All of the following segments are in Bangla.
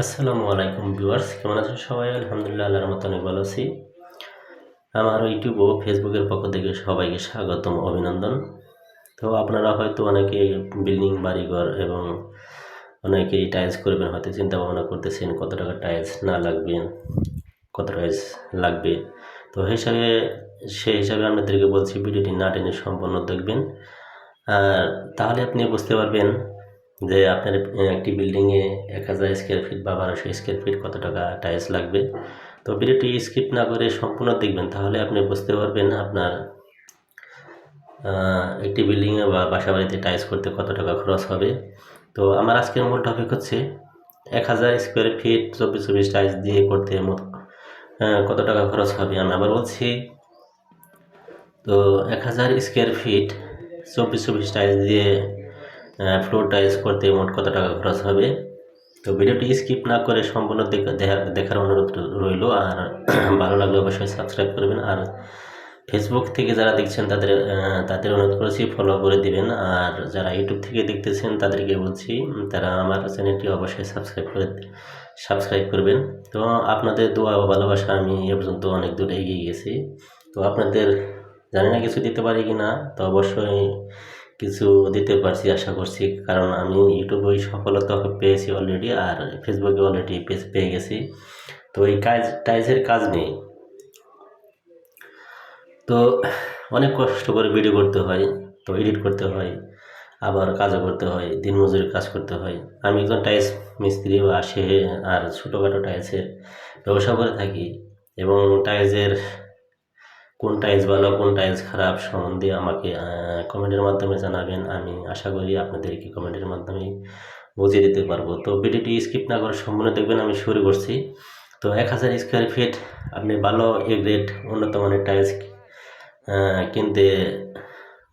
আসসালামু আলাইকুম ভিউয়ার্স, কেমন আছেন সবাই? আলহামদুলিল্লাহ, আল্লাহর মতো অনেক ভালো আছি। আমার ইউটিউব ও ফেসবুকের পক্ষ থেকে সবাইকে স্বাগতম, অভিনন্দন। তো আপনারা হয়তো অনেকে বিল্ডিং, বাড়িঘর এবং অনেকেই টাইলস করবেন, হয়তো চিন্তা ভাবনা করতেছেন কত টাকা টাইলস না লাগবে, কত টাইলস লাগবে। তো হিসাবে, সেই হিসাবে আপনাদেরকে বলছি, ভিডিওটি না টেনে সম্পূর্ণ দেখবেন। আর তাহলে আপনি বুঝতে পারবেন যে আপনার একটি বিল্ডিংয়ে এক হাজার স্কোয়ার ফিট বা বারোশো স্কোয়ার ফিট কত টাকা টাইলস লাগবে। তো ভিডিওটি স্কিপ না করে সম্পূর্ণ দেখবেন, তাহলে আপনি বুঝতে পারবেন আপনার একটি বিল্ডিংয়ে বা বাসা বাড়িতে টাইলস করতে কত টাকা খরচ হবে। তো আমার আজকের মূল টপিক হচ্ছে এক হাজার স্কোয়ার ফিট চব্বিশ চব্বিশ টাইলস দিয়ে করতে কত টাকা খরচ হবে? আমি আবার বলছি, তো এক হাজার স্কোয়ার ফিট চব্বিশ চব্বিশ টাইলস দিয়ে ফ্লোর টাইলস করতে মোট কত টাকা খরচ হবে? তো ভিডিওটি স্কিপ না করে সম্পূর্ণ দেখা- দেখার অনুরোধ রইল। আর ভালো লাগলে অবশ্যই সাবস্ক্রাইব করবেন। আর ফেসবুক থেকে যারা দেখছেন, তাদের তাদের অনুরোধ করেছি ফলো করে দিবেন। আর যারা ইউটিউব থেকে দেখতেছেন, তাদেরকে বলছি তারা আমার চ্যানেলটি অবশ্যই সাবস্ক্রাইব করে সাবস্ক্রাইব করবেন। তো আপনাদের দোয়া ও ভালোবাসা আমি এ পর্যন্ত অনেক দূর এগিয়ে গেছি। তো আপনাদের জানি না কিছু দিতে পারি কি না তো অবশ্যই কিছু দিতে পারছি, আশা করছি। কারণ আমি ইউটিউবে ওই সফলতা পেয়েছি অলরেডি আর ফেসবুকে অলরেডি পেয়ে গেছি। তো এই কাজ টাইজের কাজ নেই। তো অনেক কষ্ট করে ভিডিও করতে হয়, তো এডিট করতে হয়, আবার কাজও করতে হয়, দিনমজুরি কাজ করতে হয়। আমি একজন টাইলস মিস্ত্রি আসে আর ছোটোখাটো টাইলসের ব্যবসা করে থাকি এবং টাইলসের কোন টাইলস ভালো, কোন টাইলস খারাপ সম্বন্ধে আমাকে কমেন্টের মাধ্যমে জানাবেন। আমি আশা করি আপনাদেরকে কমেন্টের মাধ্যমে বুঝিয়ে দিতে পারব। তো ভিডিওটি স্কিপ না করে সম্পূর্ণ দেখবেন, আমি শুরু করছি। তো এক হাজার স্কোয়ার ফিট আপনি ভালো এ গ্রেড উন্নত মানের টাইলস কিনতে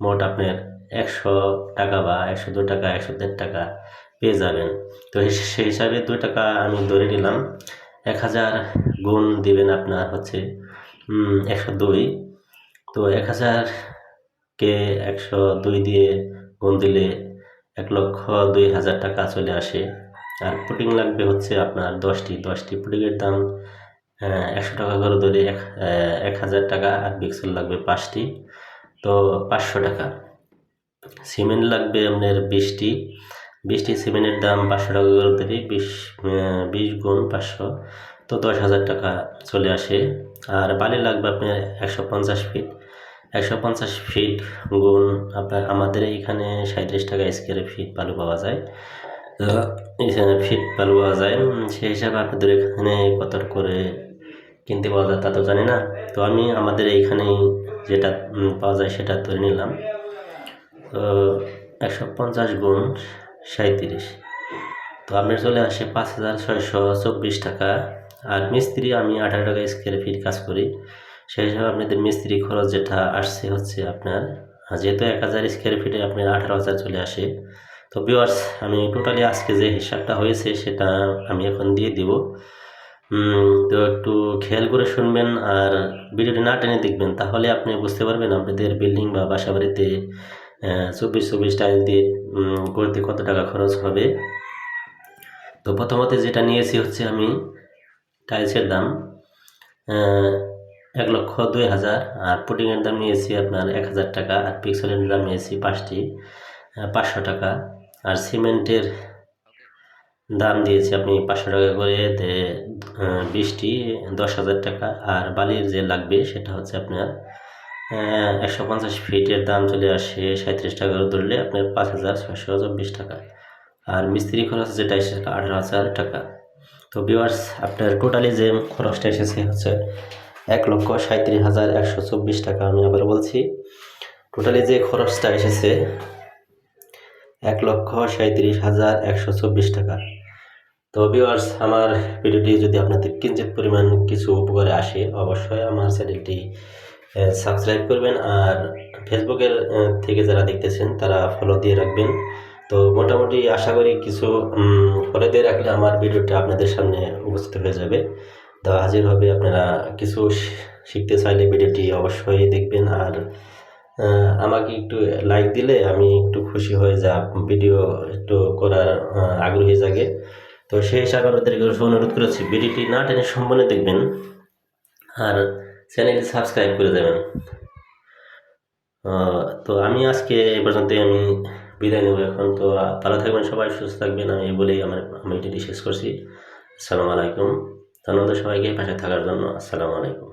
মোট আপনার একশো টাকা বা একশো দু টাকা, একশো দেড় টাকা পেয়ে যাবেন। তো সেই- হিসাবে দু টাকা আমি ধরে নিলাম। এক হাজার গুণ দিবেন আপনার হচ্ছে একশো দুই। তো এক হাজারকে একশো দুই দিয়ে গুণ দিলে এক লক্ষ দুই হাজার টাকা চলে আসে। আর পুটিং লাগবে হচ্ছে আপনার দশটি। দশটি পুটিংয়ের দাম একশো টাকা করে ধরে এক এক হাজার টাকা আর বিক্সেল লাগবে পাঁচটি। তো পাঁচশো টাকা। সিমেন্ট লাগবে আপনার বিশটি। বিশটি সিমেন্টের দাম পাঁচশো টাকা করে ধরে বিশ বিশ গুণ পাঁচশো। তো দশ হাজার টাকা চলে আসে। আর বালি লাগবে আপনার একশো পঞ্চাশ ফিট একশো পঞ্চাশ ফিট গুণ আপনার আমাদের এইখানে সাঁত্রিশ টাকা স্কোয়ার ফিট বালু পাওয়া যায়। ফিট বালু পাওয়া যায়। সেই হিসাবে আপনাদের এখানে কত করে কিনতে পাওয়া যায় তা তো জানি না। তো আমি আমাদের এইখানেই যেটা পাওয়া যায় সেটা ধরে নিলাম। তো একশো পঞ্চাশ গুণ সাঁত্রিশ তো আপনার চলে আসে পাঁচ হাজার ছয়শো চব্বিশ টাকা। আর মিস্ত্রি, আমি আঠারো টাকা স্কোয়ার ফিট কাজ করি। সেই হিসাবে আপনাদের মিস্ত্রি খরচ যেটা আসছে হচ্ছে আপনার যেহেতু এক হাজার স্কোয়ার ফিটে আপনার আঠারো হাজার চলে আসে। তো বিওয়ার্স আমি টোটালি আজকে যে হিসাবটা হয়েছে সেটা আমি এখন দিয়ে দিব। তো একটু খেয়াল করে শুনবেন আর ভিডিওটি না টেনে দেখবেন, তাহলে আপনি বুঝতে পারবেন আপনাদের বিল্ডিং বা বাসা বাড়িতে চব্বিশ চব্বিশ টাইল দিয়ে করতে কত টাকা খরচ হবে। তো প্রথমত যেটা নিয়েছি হচ্ছে আমি টাইলসের দাম এক লক্ষ দুই হাজার। আর পুটিংয়ের দাম নিয়েছি আপনার এক হাজার টাকা, আর পিক্সেলের দাম নিয়েছি পাঁচটি পাঁচশো টাকা। আর সিমেন্টের দাম দিয়েছি আপনি পাঁচশো টাকা করে বিশটি, দশ হাজার টাকা। আর বালির যে লাগবে সেটা হচ্ছে আপনার একশো পঞ্চাশ ফিটের দাম চলে আসে সাঁত্রিশ টাকা ধরলে আপনার পাঁচ হাজার ছয়শো চব্বিশ টাকা। আর মিস্ত্রি খরচ যেটা সেটা আঠারো হাজার টাকা। তো ভিওয়ার্স আপনার টোটালি যে খরচটা এসেছে হচ্ছে এক লক্ষ সাঁত্রিশ হাজার একশো চব্বিশ টাকা আমি আবার বলছি। টোটালি যে খরচটা এসেছে এক লক্ষ সাঁত্রিশ হাজার একশো চব্বিশ টাকা। তো ভিওয়ার্স আমার ভিডিওটি যদি আপনাদের কিঞ্চিত পরিমাণ কিছু উপকারে আসে, অবশ্যই আমার চ্যানেলটি সাবস্ক্রাইব করবেন। আর ফেসবুকের থেকে যারা দেখতেছেন, তারা ফলো দিয়ে রাখবেন। তো মোটামুটি আশা করি কিছু ফলো দিয়ে রাখলে আমার ভিডিওটা আপনাদের সামনে উপস্থিত হয়ে যাবে। তো হাজির হবে আপনারা কিছু শিখতে চাইলে ভিডিওটি অবশ্যই দেখবেন। আর আমাকে একটু লাইক দিলে আমি একটু খুশি হয়ে যা, ভিডিও একটু করার আগ্রহী জাগে। তো সেই সাগরদেরকে অনুরোধ করেছি, ভিডিওটি না টেনে সম্পূর্ণ দেখবেন। আর চ্যানেলটি সাবস্ক্রাইব করে দেবেন। তো আমি আজকে এ পর্যন্ত আমি বিদায় নেব এখন। তো ভালো থাকবেন সবাই, সুস্থ থাকবেন। আমি এই বলেই আমার, আমি এটি শেষ করছি। আসসালামু আলাইকুম। ধন্যবাদ সবাইকে পাশে থাকার জন্য। আসসালামু আলাইকুম।